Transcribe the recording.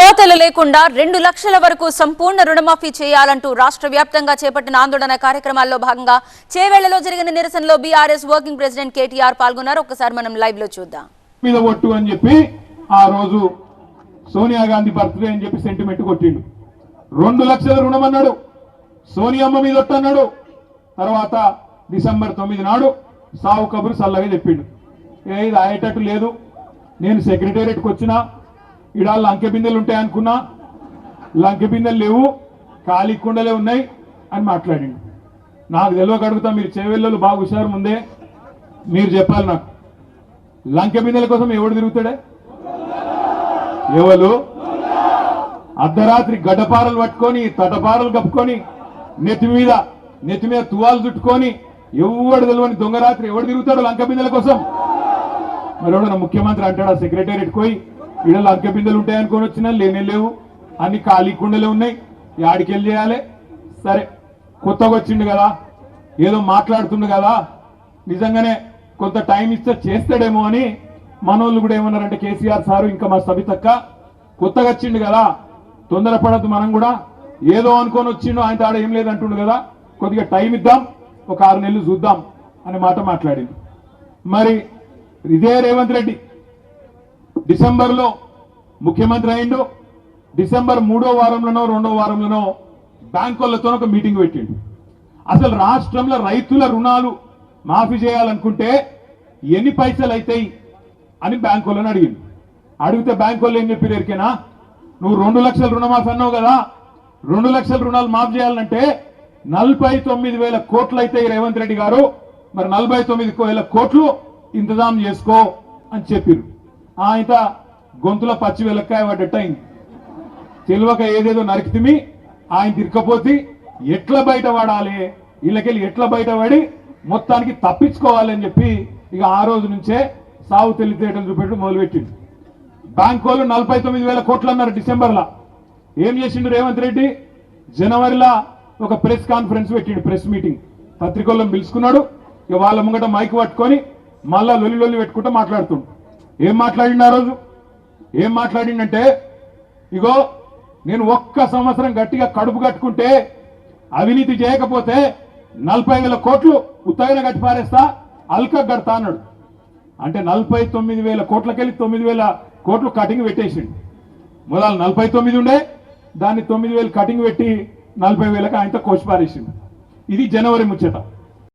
కోతలు లేకుండా రెండు లక్షల వరకు సంపూర్ణ రుణమాఫీ చేయాలంటూ రాష్ట్ర వ్యాప్తంగా చేపట్టిన ఆందోళన కార్యక్రమాల్లో భాగంగా చేవేళ్ళలో జరిగిన నిరసనలో బీఆర్ఎస్ వర్కింగ్ ప్రెసిడెంట్ కేటీఆర్ పాల్గొన్నారు. ఒకసారి మనం లైవ్లో చూద్దాం. మీద ఒట్టు అని చెప్పి ఆ రోజు సోనియా గాంధీ బర్త్డే అని చెప్పి సెంటిమెంట్ కొట్టిండు. రెండు లక్షల రుణం అన్నాడు. సోనియమ్మ మీద ఒట్టు అన్నాడు. తర్వాత డిసెంబర్ తొమ్మిది నాడు సావు కబురు సల్లగా చెప్పిండు. ఏ ఇది అయ్యేటట్టు లేదు. నేను సెక్రటేరియట్కి వచ్చినా ఇడా లంకె బిందెలు ఉంటాయి అనుకున్నా. లంకె బిందెలు లేవు ఖాళీ కుండలే ఉన్నాయి అని మాట్లాడిండు. నాకు తెలియక అడుగుతా మీరు చేవెళ్ళలు బాగా హుషారు ముందే. మీరు చెప్పాలి నాకు. లంకె బిందెల కోసం ఎవడు తిరుగుతాడే? ఎవరు అర్ధరాత్రి గడ్డపారలు పట్టుకొని తటపారలు కప్పుకొని నెత్తి మీద నెత్తి మీద తువాలు చుట్టుకొని ఎవడు తెలియని దొంగ రాత్రి ఎవడు తిరుగుతాడు లంక బిందెల కోసం? మరి ఎవడన్నా ముఖ్యమంత్రి అంటాడా సెక్రటేరియట్ పోయి ఈడ లగ్గ బిందెలు ఉంటాయి అనుకొని వచ్చినా లేనే లేవు. అన్ని ఖాళీ కుండలే ఉన్నాయి. యాడికి వెళ్ళి చేయాలి. సరే కొత్తగా వచ్చిండు కదా. ఏదో మాట్లాడుతుండు కదా. నిజంగానే కొంత టైం ఇస్తే చేస్తాడేమో అని మనోళ్ళు కూడా ఏమన్నారంటే కేసీఆర్ సారు ఇంకా మా సబితక్క కొత్తగా వచ్చిండు కదా. తొందరపడద్దు మనం కూడా. ఏదో అనుకొని వచ్చిండు ఆయన తాడ ఏం లేదంటుండు కదా. కొద్దిగా టైం ఇద్దాం. ఒక ఆరు నెలలు చూద్దాం అనే మాట మాట్లాడింది మరి ఇదే రేవంత్ రెడ్డి డిసెంబర్లో ముఖ్యమంత్రి అయిండు. డిసెంబర్ మూడో వారంలోనో రెండో వారంలోనో బ్యాంకులతో ఒక మీటింగ్ పెట్టిండు. అసలు రాష్ట్రంలో రైతుల రుణాలు మాఫీ చేయాలనుకుంటే ఎన్ని పైసలు అవుతాయి అని బ్యాంకు వాళ్ళని అడిగిండు. అడిగితే బ్యాంకు వాళ్ళు ఏం చెప్పారు ఎరికేనా? నువ్వు రెండు లక్షల రుణమాఫీ అన్నావు కదా రెండు లక్షల రుణాలు మాఫీ చేయాలంటే నలభై తొమ్మిది వేల కోట్లు అయితే రేవంత్ రెడ్డి గారు. మరి నలభై తొమ్మిది వేల కోట్లు ఇంతజాం చేసుకో అని చెప్పారు ఆయన గొంతులో పచ్చి వెలక్కాయ పడ్డట్టు అయింది తెలియక ఏదేదో నరికితిమి ఆయన తిరకపోతే ఎట్లా బయట పడాలి వీళ్ళకెళ్ళి ఎట్లా బయట పడి మొత్తానికి తప్పించుకోవాలి అని చెప్పి ఇక ఆ రోజు నుంచే సాగు తెలివితేటలు చూపెట్టి మొదలుపెట్టిండు. బ్యాంక్ వాళ్ళు నలభై తొమ్మిది వేల కోట్లు అన్నారు డిసెంబర్లో. ఏం చేసిండు రేవంత్ రెడ్డి? జనవరిలో ఒక ప్రెస్ కాన్ఫరెన్స్ పెట్టిండు ప్రెస్ మీటింగ్. పత్రికల్లో పిలుచుకున్నాడు ఇక వాళ్ళ ముంగట మైక్ పట్టుకొని మళ్ళా లొల్లి లొల్లి పెట్టుకుంటూ మాట్లాడుతుండు. ఏం మాట్లాడిండు ఆ రోజు? ఏం మాట్లాడిండంటే ఇగో నేను ఒక్క సంవత్సరం గట్టిగా కడుపు కట్టుకుంటే అవినీతి చేయకపోతే నలభై వేల కోట్లు ఉత్తగిన గట్టి పారేస్తా అల్క కడతా అన్నాడు. అంటే నలభై తొమ్మిది వేల కోట్లకెళ్ళి తొమ్మిది వేల కోట్లు కటింగ్ పెట్టేసిండు. మొదలు నలభై తొమ్మిది ఉండే దాన్ని తొమ్మిది వేలు కటింగ్ పెట్టి నలభై వేలకు ఆయనతో కోసి పారేసిండు. ఇది జనవరి ముచ్చట.